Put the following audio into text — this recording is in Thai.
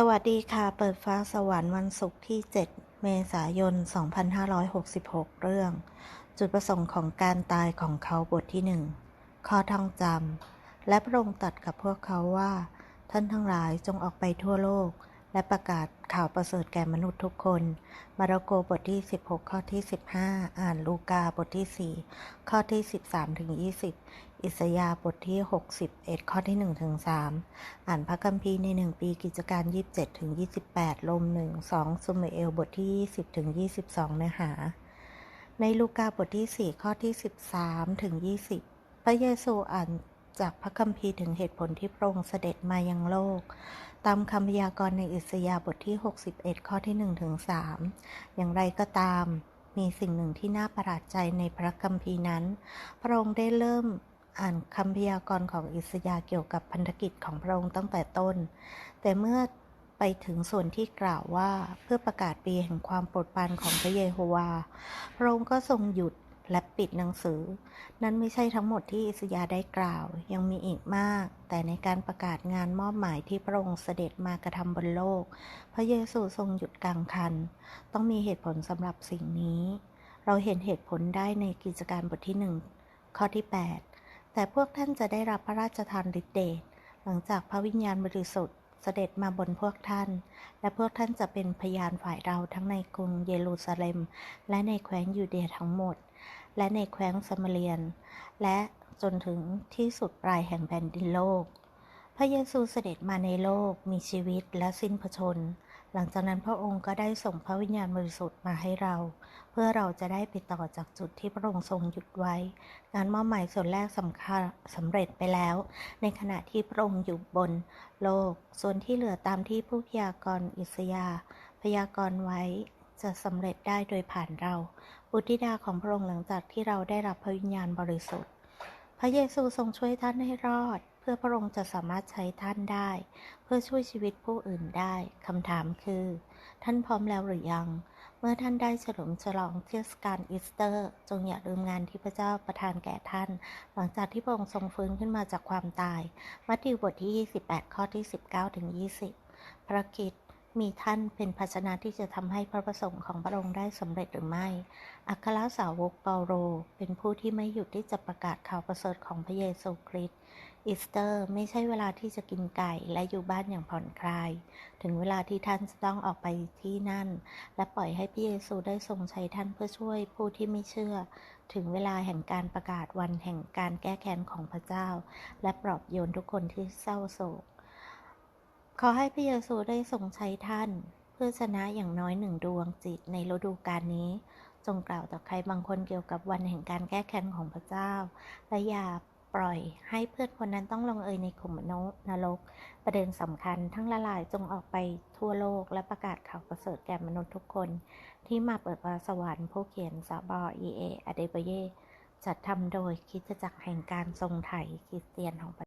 สวัสดีค่ะ เปิดฟ้าสวรรค์วันศุกร์ที่ 7 เมษายน 2566 เรื่อง จุดประสงค์ของการตายของเขาบทที่ 1 ข้อท่องจำ และพระองค์ตรัสกับพวกเขาว่า ท่านทั้งหลายจงออกไปทั่วโลก และประกาศข่าวประเสริฐแก่มนุษย์ทุกคน มาระโกบทที่ 16 ข้อที่ 15 อ่านลูกาบทที่ 4 ข้อที่ 13ถึง20 อิสยาบทที่ 61 ข้อที่1ถึง3อ่านพระคัมภีร์ใน 1 ปีกิจการ 27ถึง28 ลม 1 2ซูเมเอลบทที่ 20ถึง22 เนื้อหา ในลูกาบทที่ 4 ข้อที่ 13ถึง20 พระเยซูอ่าน จากพระคัมภีร์ถึงเหตุผลที่พระองค์เสด็จมายังโลก ตามคำพยากรณ์ในอิสยาห์บทที่ 61 ข้อที่1ถึง3อย่างไรก็ตาม มีสิ่งหนึ่งที่น่าประหลาดใจในพระคัมภีร์นั้น พระองค์ได้เริ่มอ่านคำพยากรณ์ของอิสยาห์เกี่ยวกับพันธกิจของพระองค์ตั้งแต่ต้น แต่เมื่อไปถึงส่วนที่กล่าวว่าเพื่อประกาศปีแห่งความโปรดปรานของพระเยโฮวา พระองค์ก็ทรงหยุด และปิดหนังสือ นั้นไม่ใช่ทั้งหมดที่อิสยาห์ได้กล่าว ยังมีอีกมาก แต่ในการประกาศงานมอบหมายที่พระองค์เสด็จมากระทำบนโลก พระเยซูทรงหยุดกลางคัน ต้องมีเหตุผลสำหรับสิ่งนี้ เราเห็นเหตุผลได้ในกิจการบทที่หนึ่งข้อที่ 8 แต่พวกท่านจะได้รับพระราชทานฤทธิ์เดชหลังจากพระวิญญาณบริสุทธิ์เสด็จมาบนพวกท่าน และพวกท่านจะเป็นพยานฝ่ายเราทั้งในกรุงเยรูซาเล็ม และในแคว้นยูเดยทั้งหมด และในแคว้นสมาเรียน และจนถึงที่สุดปลายแห่งแผ่นดินโลก พระเยซูเสด็จมาในโลกมีชีวิตและสิ้นพระชน หลังจากนั้นพระองค์ก็ได้ส่งพระวิญญาณบริสุทธิ์มาให้เรา เพื่อเราจะได้ไปต่อจากจุดที่พระองค์ทรงหยุดไว้ งานมอบหมายส่วนแรกสำคัญสำเร็จไปแล้ว ในขณะที่พระองค์อยู่บนโลก ส่วนที่เหลือตามที่ผู้พยากรณ์อิสยาพยากรณ์ไว้ จะสำเร็จได้โดยผ่านเรา บุตรธิดาของพระองค์หลังจากที่เราได้รับพระวิญญาณบริสุทธิ์ พระเยซูทรงช่วยท่านให้รอด เพื่อพระองค์จะสามารถใช้ท่านได้ เพื่อช่วยชีวิตผู้อื่นได้คำถามคือ ท่านพร้อมแล้วหรือยัง เมื่อท่านได้เฉลิมฉลองเทศกาลอีสเตอร์ จงอย่าลืมงานที่พระเจ้าประทานแก่ท่าน หลังจากที่พระองค์ทรงฟื้นขึ้นมาจากความตาย มัทธิวบทที่ 28 ข้อที่ 19ถึง20ภารกิจ มีท่านเป็นภาชนะที่จะทำให้พระประสงค์ของพระองค์ได้สำเร็จหรือไม่ อัครสาวกเปาโลเป็นผู้ที่ไม่หยุดที่จะประกาศข่าวประเสริฐของพระเยซูคริสต์อีสเตอร์ไม่ใช่เวลาที่จะกินไก่และอยู่บ้านอย่างผ่อนคลาย ถึงเวลาที่ท่านจะต้องออกไปที่นั่น และปล่อยให้พระเยซูได้ทรงใช้ท่านเพื่อช่วยผู้ที่ไม่เชื่อ ถึงเวลาแห่งการประกาศวันแห่งการแก้แค้นของพระเจ้า และปลอบโยนทุกคนที่เศร้าโศก ขอให้พระเยซูได้ทรงใช้ท่าน เพื่อชนะอย่างน้อยหนึ่งดวงจิตในฤดูกาลนี้ จงกล่าวต่อใครบางคนเกี่ยวกับวันแห่งการแก้แค้นของพระเจ้า และอย่าปล่อยให้เพื่อนคนนั้นต้องลงเอยในขุมนรก ประเด็นสำคัญทั้งละลายจงออกไปทั่วโลกและประกาศข่าวประเสริฐแก่มนุษย์ทุกคน ที่มาเปิดวาสวรรค์ผู้เขียนซาบอเอเออเดเบเยจัดทำโดยคิดจักรแห่งการทรงไถ่คริสเตียนของ